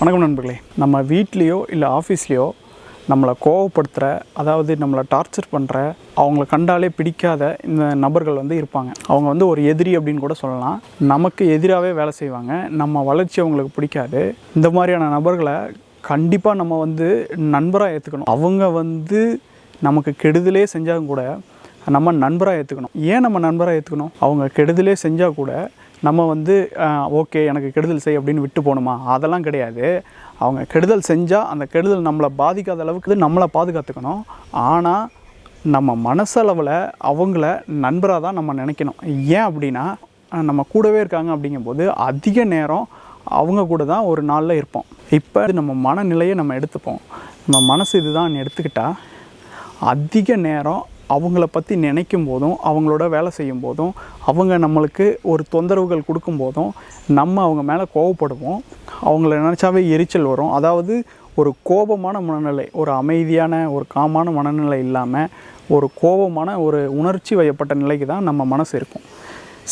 வணக்கம் நண்பர்களே. நம்ம வீட்லேயோ இல்லை ஆஃபீஸ்லேயோ நம்மளை கோவப்படுத்துகிற அதாவது நம்மளை டார்ச்சர் பண்ணுற அவங்கள கண்டாலே பிடிக்காத இந்த நபர்கள் வந்து இருப்பாங்க. அவங்க வந்து ஒரு எதிரி அப்படின்னு கூட சொல்லலாம். நமக்கு எதிராகவே வேலை செய்வாங்க. நம்ம வளர்ச்சி அவங்களுக்கு பிடிக்காது. இந்த மாதிரியான நபர்களை கண்டிப்பாக நம்ம வந்து நண்பராக ஏற்றுக்கணும் அவங்க வந்து நமக்கு கெடுதலே செஞ்சாலும் கூட நம்ம நண்பராக ஏற்றுக்கணும் ஏன் நம்ம நண்பராக ஏற்றுக்கணும் அவங்க கெடுதலே செஞ்சால் கூட நம்ம வந்து ஓகே எனக்கு கெடுதல் செய் அப்படின்னு விட்டு போகணுமா? அதெல்லாம் கிடையாது. அவங்க கெடுதல் செஞ்சால் அந்த கெடுதல் நம்மளை பாதிக்காத அளவுக்கு நம்மளை பாதுகாத்துக்கணும். ஆனால் நம்ம மனசளவில் அவங்கள நண்பராக தான் நம்ம நினைக்கணும். ஏன் அப்படின்னா நம்ம கூடவே இருக்காங்க அப்படிங்கும்போது அதிக நேரம் அவங்க கூட தான் ஒரு நாளில் இருப்போம். இப்போ நம்ம மனநிலையை நம்ம எடுத்துப்போம். நம்ம மனசு இதுதான் எடுத்துக்கிட்டால் அதிக நேரம் அவங்கள பற்றி நினைக்கும் போதும் அவங்களோட வேலை செய்யும் போதும் அவங்க நம்மளுக்கு ஒரு தொந்தரவுகள் கொடுக்கும் போதும் நம்ம அவங்க மேலே கோவப்படுவோம். அவங்கள நினச்சாவே எரிச்சல் வரும். அதாவது ஒரு கோபமான மனநிலை ஒரு அமைதியான ஒரு காமான மனநிலை இல்லாமல் ஒரு கோபமான ஒரு உணர்ச்சி வயப்பட்ட நிலைக்கு தான் நம்ம மனசு இருக்கும்.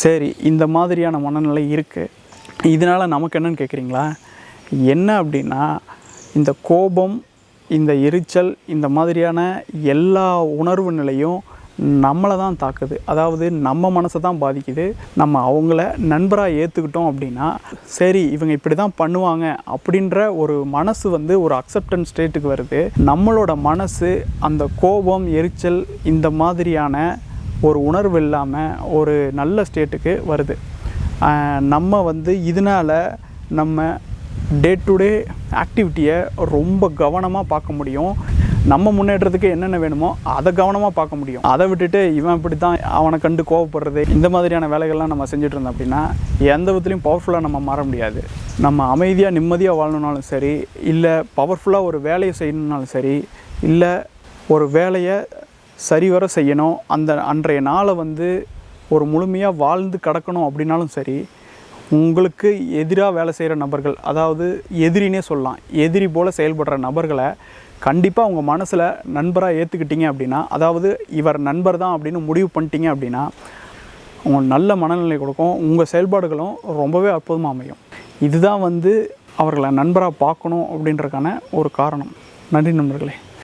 சரி இந்த மாதிரியான மனநிலை இருக்குது இதனால் நமக்கு என்னன்னு கேட்குறீங்களா என்ன அப்படின்னா இந்த கோபம் இந்த எரிச்சல் இந்த மாதிரியான எல்லா உணர்வு நிலையும் நம்மளை தான் தாக்குது. அதாவது நம்ம மனசை தான் பாதிக்குது. நம்ம அவங்கள நண்பராக ஏற்றுக்கிட்டோம் அப்படின்னா சரி இவங்க இப்படி தான் பண்ணுவாங்க அப்படின்ற ஒரு மனசு வந்து ஒரு அக்செப்டன்ஸ் ஸ்டேட்டுக்கு வருது. நம்மளோட மனசு அந்த கோபம் எரிச்சல் இந்த மாதிரியான ஒரு உணர்வு இல்லாமல் ஒரு நல்ல ஸ்டேட்டுக்கு வருது. நம்ம வந்து இதனால் நம்ம டே டு டே ஆக்டிவிட்டியை ரொம்ப கவனமாக பார்க்க முடியும். நம்ம முன்னேற்றத்துக்கு என்னென்ன வேணுமோ அதை கவனமாக பார்க்க முடியும். அதை விட்டுட்டு இவன் இப்படி தான் அவனை கண்டு கோவப்படுறது இந்த மாதிரியான வேலைகள்லாம் நம்ம செஞ்சுட்டு இருந்தோம் அப்படின்னா எந்த விதத்துலையும் பவர்ஃபுல்லாக நம்ம மாற முடியாது. நம்ம அமைதியாக நிம்மதியாக வாழணுனாலும் சரி இல்லை பவர்ஃபுல்லாக ஒரு வேலையை செய்யணுன்னாலும் சரி இல்லை ஒரு வேலையை சரிவர செய்யணும். அந்த அன்றைய நாளை வந்து ஒரு முழுமையாக வாழ்ந்து கடக்கணும் அப்படின்னாலும் சரி உங்களுக்கு எதிராக வேலை செய்கிற நபர்கள் அதாவது எதிரினே சொல்லலாம் எதிரி போல் செயல்படுற நபர்களை கண்டிப்பாக உங்கள் மனசில் நண்பராக ஏற்றுக்கிட்டீங்க அப்படின்னா அதாவது இவர் நண்பர் தான் அப்படின்னு முடிவு பண்ணிட்டீங்க அப்படின்னா உங்களுக்கு நல்ல மனநிலை கொடுக்கும் உங்கள் செயல்பாடுகளும் ரொம்பவே அற்புதமாக அமையும். இதுதான் வந்து அவர்களை நண்பராக பார்க்கணும் அப்படின்றக்கான ஒரு காரணம். நன்றி நண்பர்களே.